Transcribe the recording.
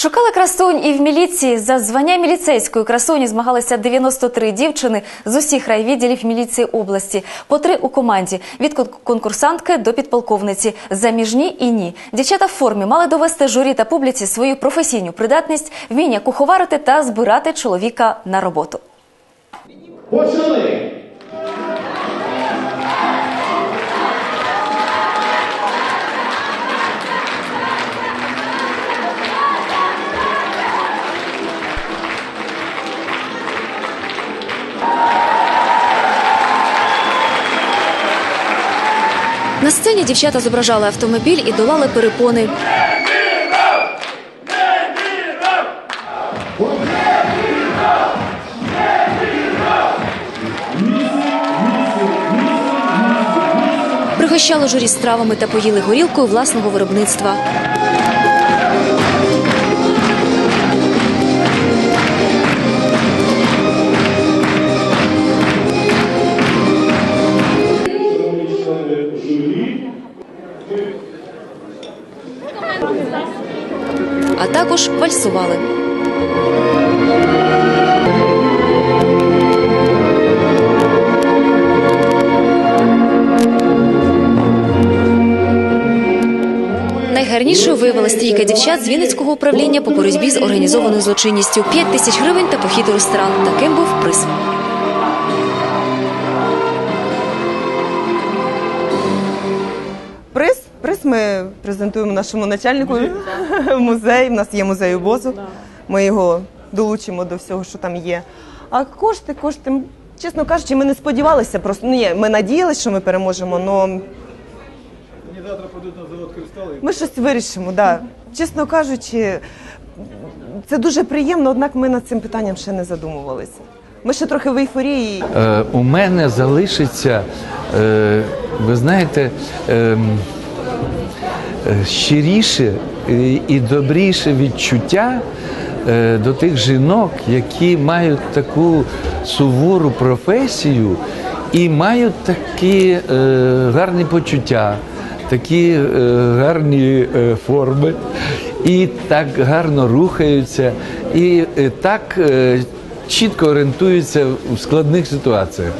Шукали красунь і в міліції. За звання міліцейської красуні змагалися 93 дівчини з усіх райвідділів міліції області. По три у команді від кон- конкурсантки до підполковниці. Заміжні і ні. Дівчата в формі мали довести журі та публіці свою професійну придатність, вміння куховарити та збирати чоловіка на роботу. Почали! На сцені дівчата зображали автомобіль і долали перепони. Пригощали журі стравами та поїли горілкою власного виробництва. А також вальсували. Найгарнішою виявилася стійка дівчат з Вінницького управління по боротьбі з організованою злочинністю. 5 тисяч гривень та похід у ресторан. Таким був приз. Приз, приз ми презентуємо нашому начальнику музей. У нас є музей обозу. Ми його долучимо до всього, що там є. А кошти, кошти, чесно кажучи, ми не сподівалися просто. Ну, ні, ми надіялися, що ми переможемо, але Мені завтра пойдуть на завод кристали. ми щось вирішимо. Да. Чесно кажучи, це дуже приємно, однак ми над цим питанням ще не задумувалися. Ми ще трохи в ейфорії. Е, у мене залишиться, е, ви знаєте, е, щиріше і, добріше відчуття е, до тих жінок, які мають таку сувору професію і мають такі е, гарні почуття, такі е, гарні е, форми, і так гарно рухаються, і е, так. Е, чітко орієнтуються в складних ситуаціях.